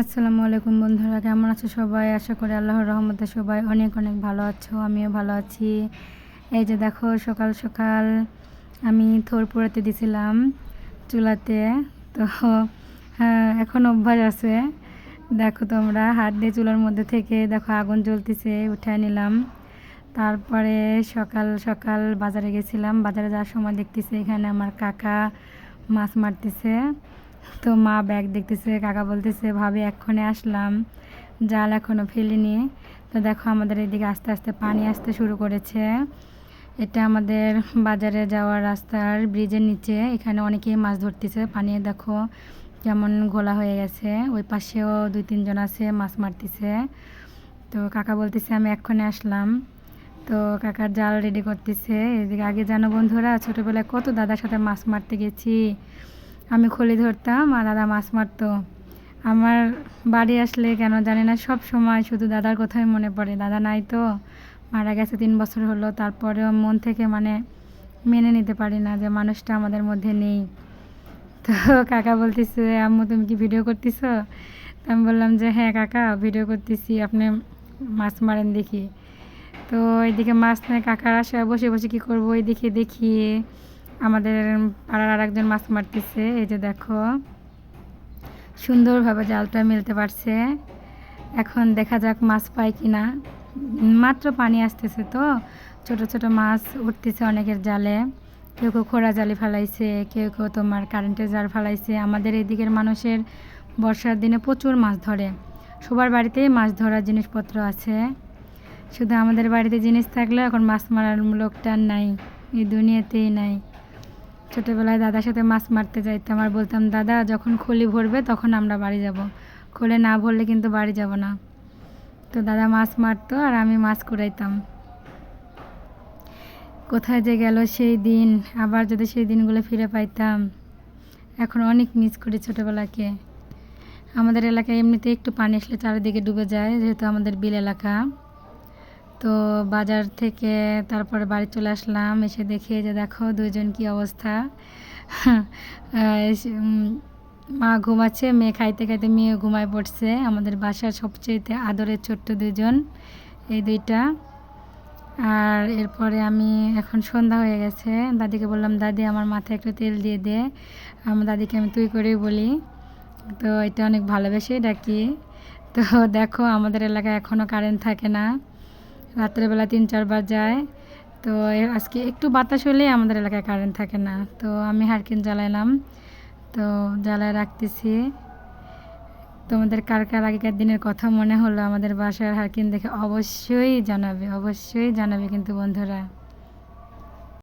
আসসালামু আলাইকুম বন্ধুরা, কেমন আছো সবাই? আশা করি আল্লাহর রহমতে সবাই অনেক অনেক ভালো আছো, আমিও ভালো আছি। এই যে দেখো, সকাল সকাল আমি থোর পোড়াতে দিছিলাম চুলাতে, তো হ্যাঁ এখন অভ্যাস আছে। দেখো তোমরা, হাত দিয়ে চুলার মধ্যে থেকে দেখো আগুন জ্বলতেছে, উঠায় নিলাম। তারপরে সকাল সকাল বাজারে গেছিলাম, বাজারে যাওয়ার সময় দেখতেছি এখানে আমার কাকা মাছ মারতেছে। তো মা ব্যাগ দেখতেছে, কাকা বলতেছে, ভাবে এক্ষণে আসলাম। জাল এখনও ফেলিনি। তো দেখো আমাদের এদিকে আস্তে আস্তে পানি আসতে শুরু করেছে। এটা আমাদের বাজারে যাওয়ার রাস্তার ব্রিজের নিচে। এখানে অনেকেই মাছ ধরতেছে। পানি দেখো কেমন ঘোলা হয়ে গেছে। ওই পাশেও দুই, তিনজন আছে, মাছ মারতেছে। তো কাকা বলতেছে, আমি এক্ষণে আসলাম। তো কাকার জাল রেডি করতেছে। এদিকে আগে জানো বন্ধুরা, ছোটোবেলায় কত দাদার সাথে মাছ মারতে গেছি। আমি খলি ধরতাম আর দাদা মাছ মারতো। আমার বাড়ি আসলে কেন জানি না, সব সময় শুধু দাদার কথাই মনে পড়ে। দাদা নাই তো, মারা গেছে তিন বছর হলো, তারপরেও মন থেকে মানে মেনে নিতে পারি না যে মানুষটা আমাদের মধ্যে নেই। তো কাকা বলতেছে, আম্মু, তুমি কি ভিডিও করতেছো? তো আমি বললাম যে হ্যাঁ কাকা ভিডিও করতেছি, আপনি মাছ মারেন দেখি। তো এইদিকে মাছ নেয় কাকার আসে বসে বসে কী করব এইদিকে দেখি আমাদের পাড়ার আর একজন মাছ মারতেছে, এই যে দেখো। সুন্দরভাবে জালটা মেলতে পারছে। এখন দেখা যাক মাছ পায় কি না মাত্র পানি আসতেছে তো। ছোট ছোট মাছ উঠতেছে অনেকের জালে। কেউ কেউ খোড়া জালে ফেলাইছে, কেউ কেউ তোমার কারেন্টের জাল ফেলাইছে। আমাদের এই দিকের মানুষের বর্ষার দিনে প্রচুর মাছ ধরে। সবার বাড়িতেই মাছ ধরার জিনিসপত্র আছে। শুধু আমাদের বাড়িতে জিনিস থাকলে এখন মাছ মারার লোকটা নাই। এই দুনিয়াতেই নাই। ছোটোবেলায় দাদার সাথে মাছ মারতে যাইতাম আর বলতাম, দাদা, যখন খলি ভরবে তখন আমরা বাড়ি যাব। খোলে না ভরলে কিন্তু বাড়ি যাব না। তো দাদা মাছ মারতো আর আমি মাছ কুড়াইতাম। কোথায় যে গেল সেই দিন, আবার যদি সেই দিনগুলো ফিরে পাইতাম। এখন অনেক মিস করি ছোটোবেলাকে। আমাদের এলাকায় এমনিতে একটু পানি আসলে চারিদিকে ডুবে যায়, যেহেতু আমাদের বিল এলাকা। তো বাজার থেকে তারপরে বাড়ি চলে আসলাম, এসে দেখে যে দেখো দুজন কি অবস্থা। মা ঘুমাচ্ছে, মেয়ে খাইতে খাইতে মেয়ে ঘুমায় পড়ছে। আমাদের বাসার সবচেয়ে আদরের ছোট্ট দুজন এই দুইটা। আর এরপরে আমি এখন সন্ধ্যা হয়ে গেছে, দাদিকে বললাম, দাদি, আমার মাথায় একটু তেল দিয়ে দে। আমার দাদিকে আমি তুই করেই বলি। তো এটা অনেক ভালোবেসেই ডাকি তো দেখো, আমাদের এলাকায় এখনও কারেন্ট থাকে না। রাত্রেবেলা তিন, চারবার যায়। তো আজকে একটু বাতাস হলেই আমাদের এলাকায় কারেন্ট থাকে না। তো আমি হারকিন জ্বালাইলাম। তো জ্বালায় রাখতেছি। তোমাদের কার কার আগেকার দিনের কথা মনে হলো আমাদের বাসার হারকিন দেখে অবশ্যই জানাবে অবশ্যই জানাবে কিন্তু বন্ধুরা।